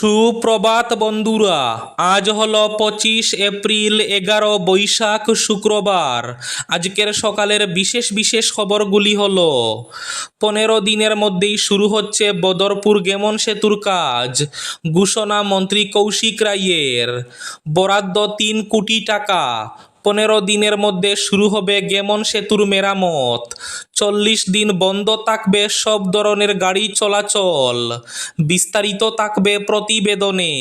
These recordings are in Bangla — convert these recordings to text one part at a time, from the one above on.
সুপ্রভাত বন্ধুরা, আজ হল পঁচিশ এপ্রিল এগারো বৈশাখ শুক্রবার। আজকের সকালের বিশেষ বিশেষ খবরগুলি হল, পনেরো দিনের মধ্যেই শুরু হচ্ছে বদরপুর গেমন সেতুর কাজ, ঘোষণা মন্ত্রী কৌশিক রায়ের। বরাদ্দ তিন কোটি টাকা পনেরো দিনের মধ্যে শুরু হবে গেমন সেতুর মেরামত। চল্লিশ দিন বন্ধ থাকবে সব ধরনের গাড়ি চলাচল। বিস্তারিত থাকবে প্রতিবেদনে।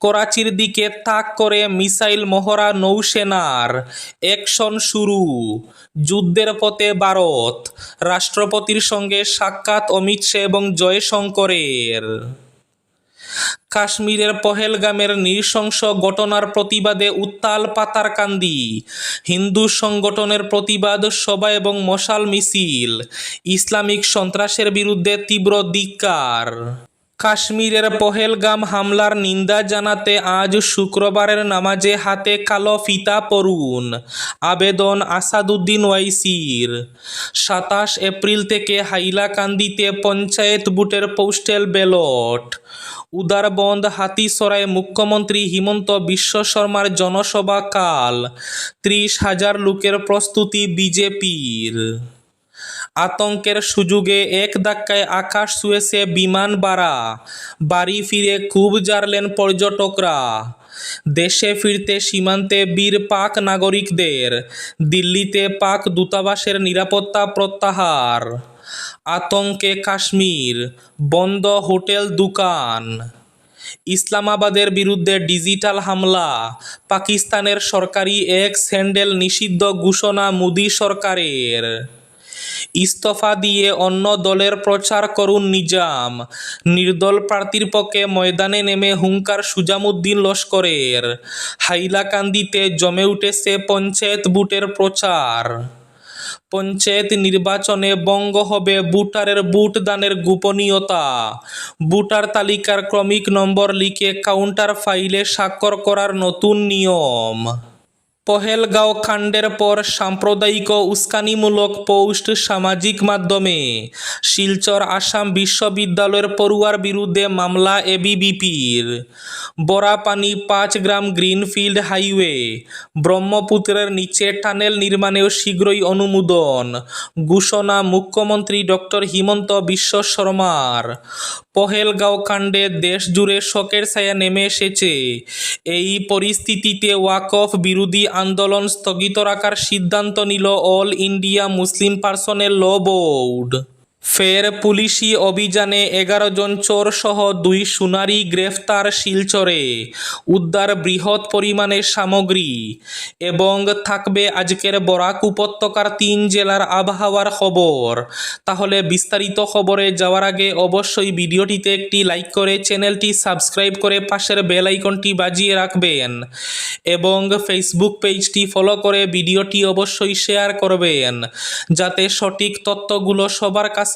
করাচির দিকে তাক করে মিসাইল মহড়া নৌসেনার অ্যাকশন শুরু। যুদ্ধের পথে ভারত। রাষ্ট্রপতির সঙ্গে সাক্ষাৎ অমিত শাহ এবং জয়শঙ্করের। কাশ্মীরের পহেলগামের নৃশংস ঘটনার প্রতিবাদে উত্তাল পাতারকান্দি। হিন্দু সংগঠনের প্রতিবাদ, সভা এবং মশাল মিছিল। ইসলামিক সন্ত্রাসের বিরুদ্ধে তীব্র ধিক্কার। কাশ্মীরের পহেলগাম হামলার নিন্দা জানাতে আজ শুক্রবারের নামাজে হাতে কালো ফিতা পরুন, আবেদন আসাদুদ্দিন ওয়াইসির। সাতাশ এপ্রিল থেকে হাইলাকান্দিতে পঞ্চায়েত বুটের পোস্টেল ব্যালট। উদারবন্দ হাতিসরায় মুখ্যমন্ত্রী হিমন্ত বিশ্ব শর্মার জনসভা কাল, ত্রিশ হাজার লোকের প্রস্তুতি বিজেপির। আতঙ্কের সুযোগে এক ধাক্কায় আকাশ ছুঁয়েছে বিমান বাড়া। বাড়ি ফিরে খুব জারলেন পর্যটকরা। দেশে ফিরতে সীমান্তে বীর পাক নাগরিকদের। দিল্লিতে পাক দূতাবাসের নিরাপত্তা প্রত্যাহার। আতঙ্কে কাশ্মীর, বন্ধ হোটেল দোকান। ইসলামাবাদের বিরুদ্ধে ডিজিটাল হামলা। পাকিস্তানের সরকারি এক স্যান্ডেল নিষিদ্ধ ঘোষণা মোদী সরকারের। ইস্তফা দিয়ে অন্য দলের প্রচার করুন নিজাম। নির্দল প্রার্থীর পক্ষে ময়দানে নেমে হুঙ্কার সুজামুদ্দিন লস্করের। হাইলাকান্দিতে জমে উঠেছে পঞ্চায়েত বুটের প্রচার। পঞ্চায়েত নির্বাচনে বঙ্গ হবে বুটারের বুট দানের গোপনীয়তা। বুটার তালিকার ক্রমিক নম্বর লিখে কাউন্টার ফাইলে স্বাক্ষর করার নতুন নিয়ম। পহেলগাঁও কাণ্ডের পর সাম্প্রদায়িক উস্কানিমূলক পোস্ট সামাজিক মাধ্যমে। শিলচর আসাম বিশ্ববিদ্যালয়ের পড়ুয়ার বিরুদ্ধে মামলা এবিবিপির বরাপানি পাঁচ গ্রাম গ্রিনফিল্ড হাইওয়ে। ব্রহ্মপুত্রের নিচে টানেল নির্মাণেও শীঘ্রই অনুমোদন। ঘোষণা মুখ্যমন্ত্রী ডক্টর হিমন্ত বিশ্ব শর্মার। পহেলগাঁও কাণ্ডে দেশ জুড়ে শোকের ছায়া নেমে এসেছে। এই পরিস্থিতিতে ওয়াকফ বিরোধী আন্দোলন স্থগিত রাখার সিদ্ধান্ত নিল অল ইন্ডিয়া মুসলিম পার্সনের ল বোর্ড। ফের পুলিশি অভিযানে এগারো জন চোর সহ দুই সুনারি গ্রেফতার শিলচরে। উদ্ধার বৃহৎ পরিমাণের সামগ্রী এবং থাকবে আজকের বরাক উপত্যকার তিন জেলার আবহাওয়ার খবর। তাহলে বিস্তারিত খবরে যাওয়ার আগে অবশ্যই ভিডিওটিতে একটি লাইক করে চ্যানেলটি সাবস্ক্রাইব করে পাশের বেল আইকনটি বাজিয়ে রাখবেন এবং ফেসবুক পেজটি ফলো করে ভিডিওটি অবশ্যই শেয়ার করবেন, যাতে সঠিক তথ্যগুলো সবার কাছে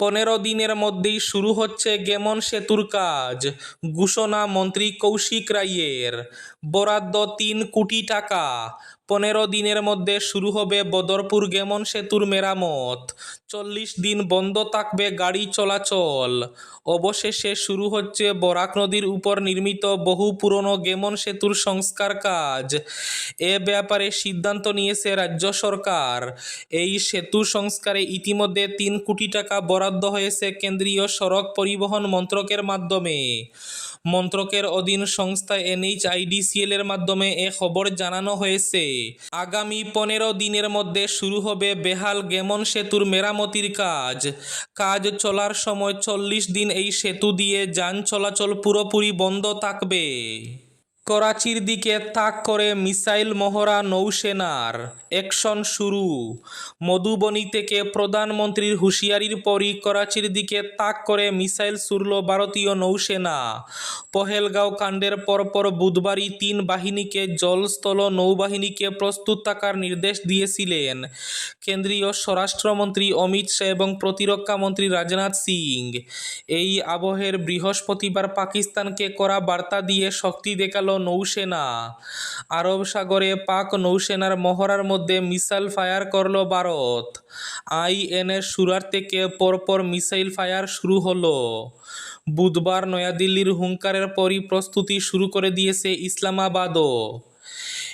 পনেরো দিনের মধ্যেই শুরু হচ্ছে গেমন সেতুর কাজ, ঘোষণা মন্ত্রী কৌশিক রায়ের। বরাদ্দ তিন কোটি টাকা, পনেরো দিনের মধ্যে শুরু হবে বদরপুর গেমন সেতুর মেরামত। চল্লিশ দিন বন্ধ থাকবে গাড়ি চলাচল। অবশেষে শুরু হচ্ছে বরাক নদীর উপর নির্মিত বহু পুরনো গেমন সেতুর সংস্কার কাজ। এ ব্যাপারে সিদ্ধান্ত নিয়েছে রাজ্য সরকার। এই সেতু সংস্কারে ইতিমধ্যে তিন কোটি টাকা বরাদ্দ হয়েছে কেন্দ্রীয় সড়ক পরিবহন মন্ত্রকের মাধ্যমে। মন্ত্রকের অধীন সংস্থা এনএইচআইডিসিএল এর মাধ্যমে এ খবর জানানো হয়েছে। আগামী পনেরো দিনের মধ্যে শুরু হবে বেহাল গেমন সেতুর মেরামতির কাজ। কাজ চলার সময় চল্লিশ দিন এই সেতু দিয়ে যান চলাচল পুরোপুরি বন্ধ থাকবে। করাচির দিকে তাক করে মিসাইল মহড়া নৌসেনার অ্যাকশন শুরু। মধুবনী থেকে প্রধানমন্ত্রীর হুঁশিয়ারির পরই করাচির দিকে তাক করে মিসাইল ছুড়ল ভারতীয় নৌসেনা। পহেলগাঁও কাণ্ডের পরপর বুধবারই তিন বাহিনীকে জলস্থল নৌবাহিনীকে প্রস্তুত থাকার নির্দেশ দিয়েছিলেন কেন্দ্রীয় স্বরাষ্ট্রমন্ত্রী অমিত শাহ এবং প্রতিরক্ষা মন্ত্রী রাজনাথ সিং। এই আবহের বৃহস্পতিবার পাকিস্তানকে করা বার্তা দিয়ে শক্তি দেখাল নৌসেনা। আরব সাগরে পাক নৌসেনার মহড়ার মধ্যে মিসাইল ফায়ার করল ভারত। আইএনএস সুরার থেকে পরপর মিসাইল ফায়ার শুরু হলো। বুধবার নয়াদিল্লির হুঙ্কারের পরই প্রস্তুতি শুরু করে দিয়েছে ইসলামাবাদও।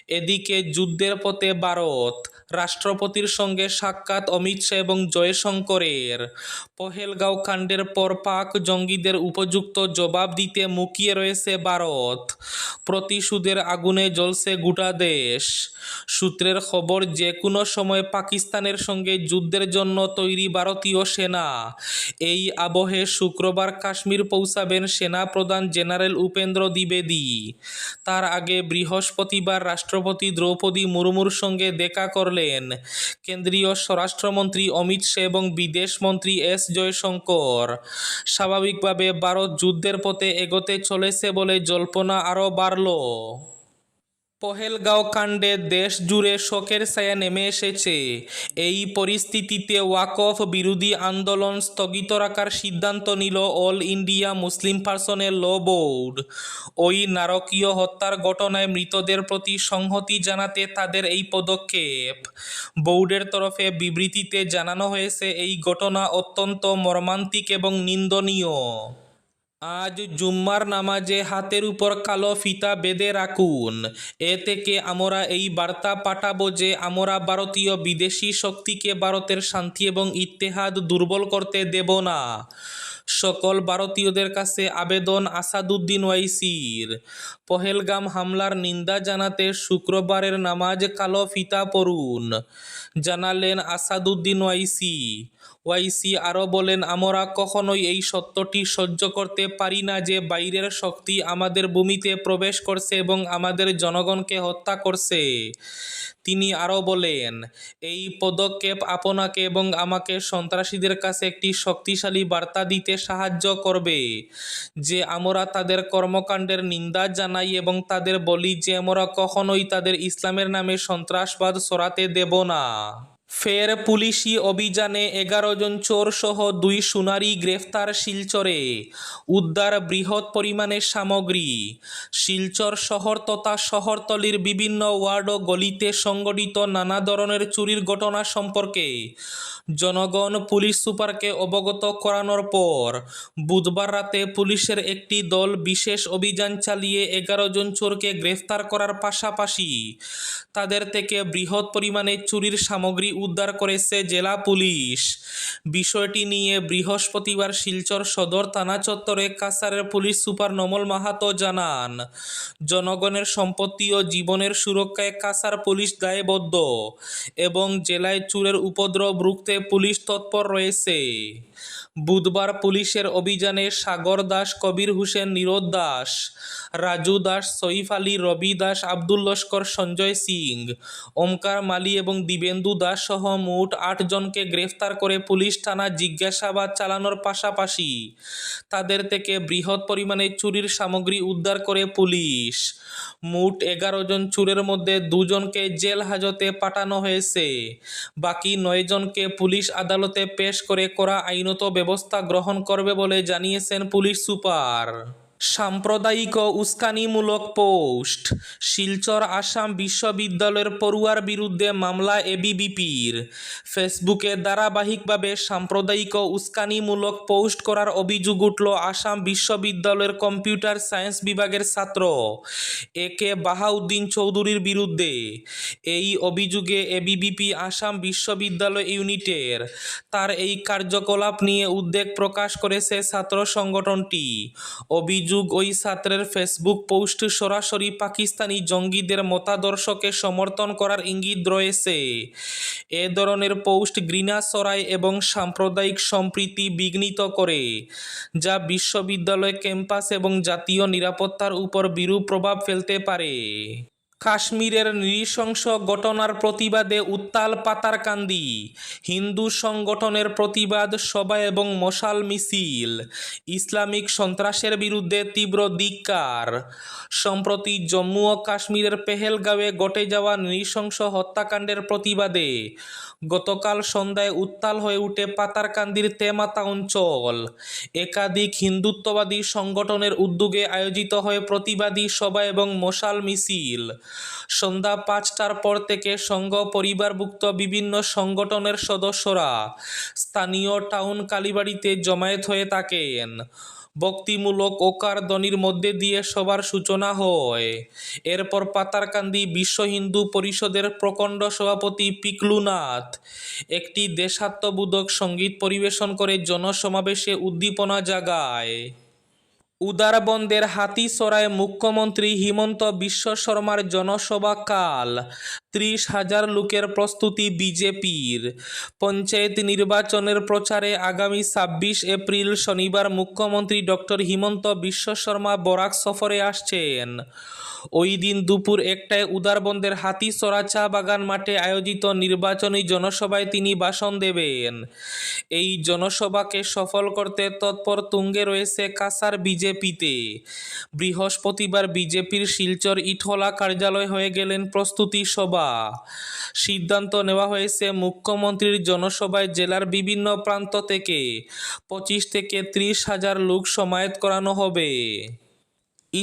এদিকে যুদ্ধের পথে ভারত রাষ্ট্রপতির সঙ্গে সাক্ষাৎ অমিত শাহ এবং জয়শঙ্করের। পহেলগাঁও কাণ্ডের পর পাক জঙ্গিদের উপযুক্ত জবাব দিতে মুখিয়ে রয়েছে ভারত। প্রতিশোধের আগুনে জ্বলছে গোটা দেশ। সূত্রের খবর যে কোনো সময় পাকিস্তানের সঙ্গে যুদ্ধের জন্য তৈরি ভারতীয় সেনা। এই আবহে শুক্রবার কাশ্মীর পৌঁছাবেন সেনা প্রধান জেনারেল উপেন্দ্র দ্বিবেদী। তার আগে বৃহস্পতিবার রাষ্ট্রপতি দ্রৌপদী মুর্মুর সঙ্গে দেখা করলেন কেন্দ্রীয় স্বরাষ্ট্রমন্ত্রী অমিত শাহ এবং বিদেশমন্ত্রী এস জয়শঙ্কর। স্বাভাবিকভাবে ভারত যুদ্ধের পথে এগোতে চলেছে বলে জল্পনা আরও বাড়ল। পহেলগাঁও কাণ্ডে দেশ জুড়ে শোকের ছায়া নেমে এসেছে। এই পরিস্থিতিতে ওয়াকফ বিরোধী আন্দোলন স্থগিত রাখার সিদ্ধান্ত নিল অল ইন্ডিয়া মুসলিম পার্সনের ল বোর্ড। ওই নারকীয় হত্যার ঘটনায় মৃতদের প্রতি সংহতি জানাতে তাদের এই পদক্ষেপ। বোর্ডের তরফে বিবৃতিতে জানানো হয়েছে, এই ঘটনা অত্যন্ত মর্মান্তিক এবং নিন্দনীয়। আজ জুম্মার নামাজে হাতের উপর কালো ফিতা বেঁধে রাখুন। এ থেকে আমরা এই বার্তা পাঠাবো যে আমরা ভারতীয় বিদেশি শক্তিকে ভারতের শান্তি এবং ইত্তেহাদ দুর্বল করতে দেব না। সকল ভারতীয়দের কাছে আবেদন আসাদুদ্দিন ওয়াইসির। পহেলগাম হামলার নিন্দা জানাতে শুক্রবারের নামাজ কালো ফিতা পড়ুন জানালেন আসাদুদ্দিন ওয়াইসি। ওয়াইসি আরও বলেন, আমরা কখনোই এই সত্যটি সহ্য করতে পারি না যে বাইরের শক্তি আমাদের ভূমিতে প্রবেশ করছে এবং আমাদের জনগণকে হত্যা করছে। তিনি আরও বলেন, এই পদক্ষেপ আপনাকে এবং আমাকে সন্ত্রাসীদের কাছে একটি শক্তিশালী বার্তা দিতে সাহায্য করবে, যে আমরা তাদের কর্মকাণ্ডের নিন্দা জানাই এবং তাদের বলি যে আমরা কখনোই তাদের ইসলামের নামে সন্ত্রাসবাদ সরাতে দেব না। ফের পুলিশি অভিযানে এগারো জন চোর সহ দুই সুনারি গ্রেফতার শিলচরে। উদ্ধার বৃহৎ পরিমাণের সামগ্রী। শিলচর শহর তথা শহরতলির বিভিন্ন ওয়ার্ড ও গলিতে সংগঠিত নানা ধরনের চুরির ঘটনা সম্পর্কে জনগণ পুলিশ সুপারকে অবগত করানোর পর বুধবার রাতে পুলিশের একটি দল বিশেষ অভিযান চালিয়ে এগারো জন চোরকে গ্রেফতার করার পাশাপাশি তাদের থেকে বৃহৎ পরিমাণে চুরির সামগ্রী উদ্ধার করেছে জেলা পুলিশ। বিষয়টি নিয়ে বৃহস্পতিবার শিলচর সদর থানা চত্বরে কাছারের পুলিশ সুপার নমল মাহাতো জানান, জনগণের সম্পত্তি ও জীবনের সুরক্ষায় কাছার পুলিশ দায়বদ্ধ এবং জেলায় চুরের উপদ্রব রুখতে পুলিশ তৎপর রয়েছে। বুধবার পুলিশের অভিযানে সাগর দাস কবির হোসেন নিরোদ দাস রাজু দাস সইফ আলী, রবি দাস, আব্দুল লস্কর, সঞ্জয় সিং। ওমকার মালি এবং দিবেন্দু দাস সহ মোট আটজনকে গ্রেফতার করে পুলিশ থানা জিজ্ঞাসাবাদ চালানোর পাশাপাশি তাদের থেকে বৃহৎ পরিমাণে চুরির সামগ্রী উদ্ধার করে পুলিশ। মোট এগারো জন চুরের মধ্যে দুজনকে জেল হাজতে পাঠানো হয়েছে। বাকি নয়জনকে পুলিশ আদালতে পেশ করে করা আইনত ব্যবস্থা গ্রহণ করবে বলে জানিয়েছেন পুলিশ সুপার। সাম্প্রদায়িক ও উস্কানিমূলক পোস্ট। শিলচর আসাম বিশ্ববিদ্যালয়ের পড়ুয়ার বিরুদ্ধে মামলা এবিবিপির ফেসবুকে ধারাবাহিকভাবে সাম্প্রদায়িক ও উস্কানিমূলক পোস্ট করার অভিযোগ উঠল আসাম বিশ্ববিদ্যালয়ের কম্পিউটার সায়েন্স বিভাগের ছাত্র এ কে বাহাউদ্দিন চৌধুরীর বিরুদ্ধে। এই অভিযোগে এবিবিপি আসাম বিশ্ববিদ্যালয় ইউনিটের তার এই কার্যকলাপ নিয়ে উদ্বেগ প্রকাশ করেছে ছাত্র সংগঠনটি। অভিযোগ ওই ছাত্রের ফেসবুক পোস্ট সরাসরি পাকিস্তানি জঙ্গিদের মতাদর্শকে সমর্থন করার ইঙ্গিত রয়েছে। এ ধরনের পোস্ট গ্রিনা ছড়ায় এবং সাম্প্রদায়িক সম্প্রীতি বিঘ্নিত করে, যা বিশ্ববিদ্যালয় ক্যাম্পাস এবং জাতীয় নিরাপত্তার উপর বিরূপ প্রভাব ফেলতে পারে। কাশ্মীরের নৃশংস ঘটনার প্রতিবাদে উত্তাল পাতারকান্দি। হিন্দু সংগঠনের প্রতিবাদ, সভা এবং মশাল মিছিল। ইসলামিক সন্ত্রাসের বিরুদ্ধে তীব্র ধিক্কার। সম্প্রতি জম্মু ও কাশ্মীরের পেহেলগাঁওয়ে ঘটে যাওয়া নৃশংস হত্যাকাণ্ডের প্রতিবাদে গতকাল সন্ধ্যায় উত্তাল হয়ে ওঠে পাতারকান্দির তেমাতা অঞ্চল। একাধিক হিন্দুত্ববাদী সংগঠনের উদ্যোগে আয়োজিত হয় প্রতিবাদী সভা এবং মশাল মিছিল। সন্ধ্যা পাঁচটার পর থেকে সংঘ পরিবারভুক্ত বিভিন্ন সংগঠনের সদস্যরা স্থানীয় টাউন কালীবাড়িতে জমায়েত হয়ে থাকেন। ভক্তিমূলক ওকার ধ্বনির মধ্যে দিয়ে সবার সূচনা হয়। এরপর পাতারকান্দি বিশ্ব হিন্দু পরিষদের প্রকণ্ড সভাপতি পিকলুনাথ একটি দেশাত্মবোধক সংগীত পরিবেশন করে জনসমাবেশে উদ্দীপনা জাগায়। উদারবন্দের হাতিসরায় মুখ্যমন্ত্রী হিমন্ত বিশ্ব শর্মার জনসভা কাল। ত্রিশ হাজার লোকের প্রস্তুতি বিজেপির। পঞ্চায়েত নির্বাচনের প্রচারে আগামী ছাব্বিশ এপ্রিল শনিবার মুখ্যমন্ত্রী ডক্টর হিমন্ত বিশ্ব শর্মা বরাক সফরে আসছেন। ওই দিন দুপুর একটায় উদারবন্দের হাতিসরা চা বাগান মাঠে আয়োজিত নির্বাচনী জনসভায় তিনি ভাষণ দেবেন। এই জনসভাকে সফল করতে তৎপর তুঙ্গে রয়েছে কাসার বিজেপিতে। বৃহস্পতিবার বিজেপির শিলচর ইটহলা কার্যালয় হয়ে গেলেন প্রস্তুতি সভা। সিদ্ধান্ত নেওয়া হয়েছে মুখ্যমন্ত্রীর জনসভায় জেলার বিভিন্ন প্রান্ত থেকে পঁচিশ থেকে ত্রিশ হাজার লোক সমায়েত করানো হবে।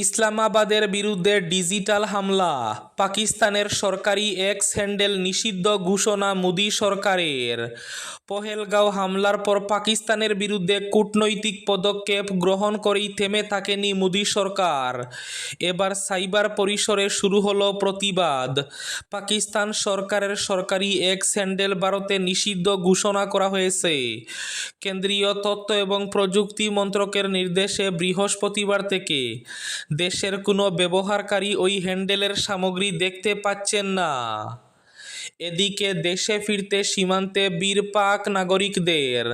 ইসলামাবাদের বিরুদ্ধে ডিজিটাল হামলা। পাকিস্তানের সরকারি এক্স হ্যান্ডেল নিষিদ্ধ ঘোষণা মোদী সরকারের। পহেলগাঁও হামলার পর পাকিস্তানের বিরুদ্ধে কূটনৈতিক পদক্ষেপ গ্রহণ করেই থেমে থাকেনি মোদী সরকার। এবার সাইবার পরিসরে শুরু হলো প্রতিবাদ। পাকিস্তান সরকারের সরকারি এক্স হ্যান্ডেল ভারতে নিষিদ্ধ ঘোষণা করা হয়েছে। কেন্দ্রীয় তথ্য এবং প্রযুক্তি মন্ত্রকের নির্দেশে বৃহস্পতিবার থেকে দেশের কোনো ব্যবহারকারী ওই হ্যান্ডেলের সামগ্রী দেখতে পাচ্ছেন না। এদিকে দেশে ফিরতে সীমান্তে বীর পাক নাগরিকদের,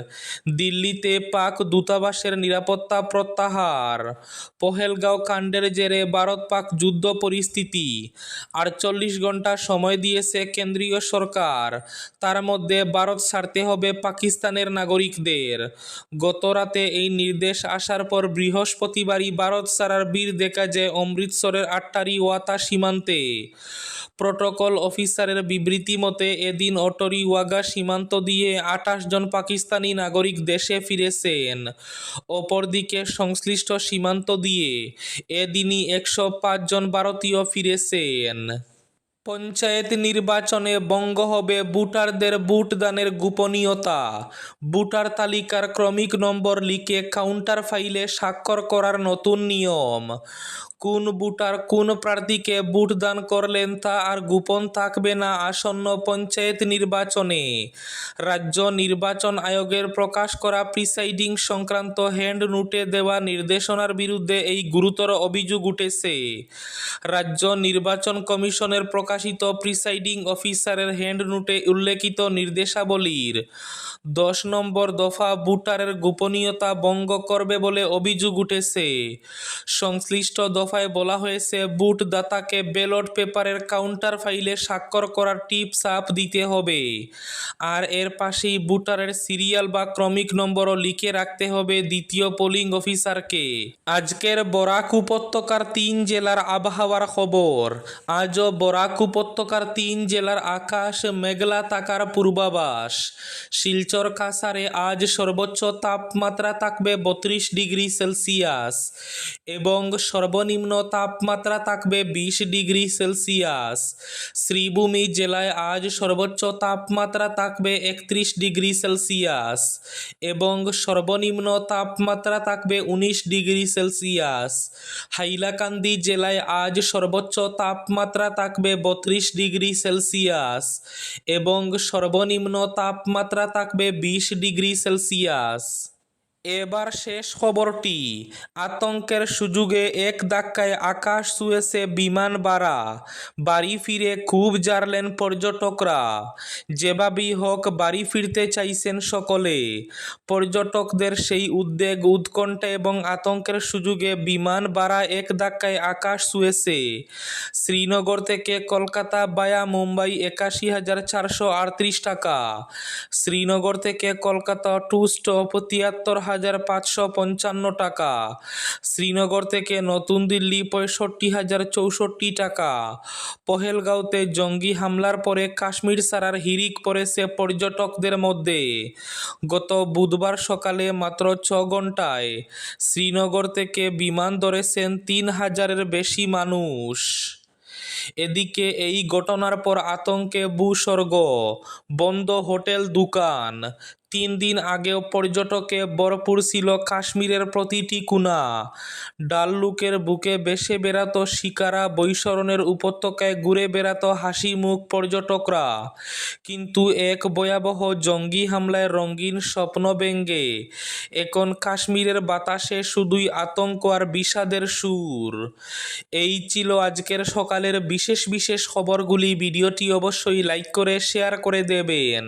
দিল্লিতে পাক দূতাবাসের নিরাপত্তা প্রত্যাহার, পহেলগাঁও কাণ্ডের জেরে ভারত পাক যুদ্ধ পরিস্থিতি, আটচল্লিশ ঘণ্টা সময় দিয়েছে কেন্দ্রীয় সরকার, তার মধ্যে ভারত ছাড়তে হবে পাকিস্তানের নাগরিকদের। গতরাতে এই নির্দেশ আসার পর বৃহস্পতিবারই ভারত ছাড়ার বীর দেখা যায় অমৃতসরের আটটারি ওয়াতা সীমান্তে। প্রোটোকল অফিসারের বিবৃতি মতে এদিন অটরি ওয়াগা সীমান্ত দিয়ে আঠাশ জন পাকিস্তানি নাগরিক দেশে ফিরেছেন। অপরদিকে সংশ্লিষ্ট সীমান্ত দিয়ে এদিনই একশো জন ভারতীয় ফিরেছেন। পঞ্চায়েত নির্বাচনে বঙ্গ হবে ভোটারদের ভোটদানের গোপনীয়তা। ভোটার তালিকার ক্রমিক নম্বর লিখে কাউন্টার ফাইলে স্বাক্ষর করার নতুন নিয়ম। কোন ভোটার কোন প্রার্থীকে ভোটদান করলেন তা আর গোপন থাকবে না আসন্ন পঞ্চায়েত নির্বাচনে। রাজ্য নির্বাচন আয়োগের প্রকাশ করা প্রিসাইডিং সংক্রান্ত হ্যান্ড নোটে দেওয়া নির্দেশনার বিরুদ্ধে এই গুরুতর অভিযোগ উঠেছে। রাজ্য নির্বাচন কমিশনের প্রকাশিত প্রিসাইডিং অফিসারের হ্যান্ড নোটে উল্লেখিত নির্দেশাবলীর দশ নম্বর দফা ভোটারের গোপনীয়তা ভঙ্গ করবে বলে অভিযোগ উঠেছে। সংশ্লিষ্ট দফায় বলা হয়েছে, ভোটদাতাকে ব্যালট পেপারের কাউন্টার ফাইলে স্বাক্ষর করার টিপ সাপ দিতে হবে। আর এর পাশেই ভোটারের সিরিয়াল বা ক্রমিক নম্বরও লিখে রাখতে হবে দ্বিতীয় পোলিং অফিসারকে। আজকের বরাক উপত্যকার তিন জেলার আবহাওয়ার খবর। আজও বরাক উপত্যকার তিন জেলার আকাশ মেঘলা থাকার পূর্বাভাস। শিলচর কাসারে আজ সর্বোচ্চ তাপমাত্রা থাকবে বত্রিশ ডিগ্রি সেলসিয়াস এবং সর্বনিম্ন তাপমাত্রা থাকবে বিশ ডিগ্রি সেলসিয়াস। শ্রীভূমি জেলায় আজ সর্বোচ্চ তাপমাত্রা থাকবে একত্রিশ ডিগ্রি সেলসিয়াস এবং সর্বনিম্ন তাপমাত্রা থাকবে উনিশ ডিগ্রি সেলসিয়াস। হাইলাকান্দি জেলায় আজ সর্বোচ্চ তাপমাত্রা থাকবে বত্রিশ ডিগ্রি সেলসিয়াস এবং সর্বনিম্ন তাপমাত্রা থাকবে বিশ ডিগ্রি সেলসিয়াস এবার শেষ খবরটি। আতঙ্কের সুযোগে এক ধাক্কায় আকাশ ছুঁয়েছে বিমান বাড়া। বাড়ি ফিরে খুব জারলেন পর্যটকরা। যেভাবেই হোক বাড়ি ফিরতে চাইছেন সকলে। পর্যটকদের সেই উদ্বেগ, উৎকণ্ঠা এবং আতঙ্কের সুযোগে বিমান বাড়া এক ধাক্কায় আকাশ ছুঁয়েছে। শ্রীনগর থেকে কলকাতা বায়া মুম্বাই একাশি হাজার চারশো আটত্রিশ টাকা। শ্রীনগর থেকে কলকাতা টু স্টপ তিয়াত্তর হাজার পাঁচশো পঞ্চান্ন টাকা। শ্রীনগর থেকে নতুন দিল্লি পঁয়ষট্টি হাজার চৌষট্টি টাকা। পহেলগাঁওতে জঙ্গি হামলার পরে কাশ্মীর সারার হিরিক পড়েছে পর্যটকদের মধ্যে। গত বুধবার সকালে মাত্র ছ ঘন্টায় শ্রীনগর থেকে বিমান ধরেছেন তিন হাজারের বেশি মানুষ। এদিকে এই ঘটনার পর আতঙ্কে ভূস্বর্গ, বন্ধ হোটেল, দোকান তিন দিন আগেও পর্যটকে ভরপুর ছিল কাশ্মীরের প্রতিটি কোণা ডাললুকের বুকে বেসে বেড়াতো শিকারা, বৈশরণের উপত্যকায় ঘুরে বেড়াতো হাসি মুখ পর্যটকরা। কিন্তু এক ভয়াবহ জঙ্গি হামলায় রঙিন স্বপ্ন ব্যঙ্গে। এখন কাশ্মীরের বাতাসে শুধুই আতঙ্ক আর বিষাদের সুর। এই ছিল আজকের সকালের বিশেষ বিশেষ খবরগুলি। ভিডিওটি অবশ্যই লাইক করে, শেয়ার করে দেবেন।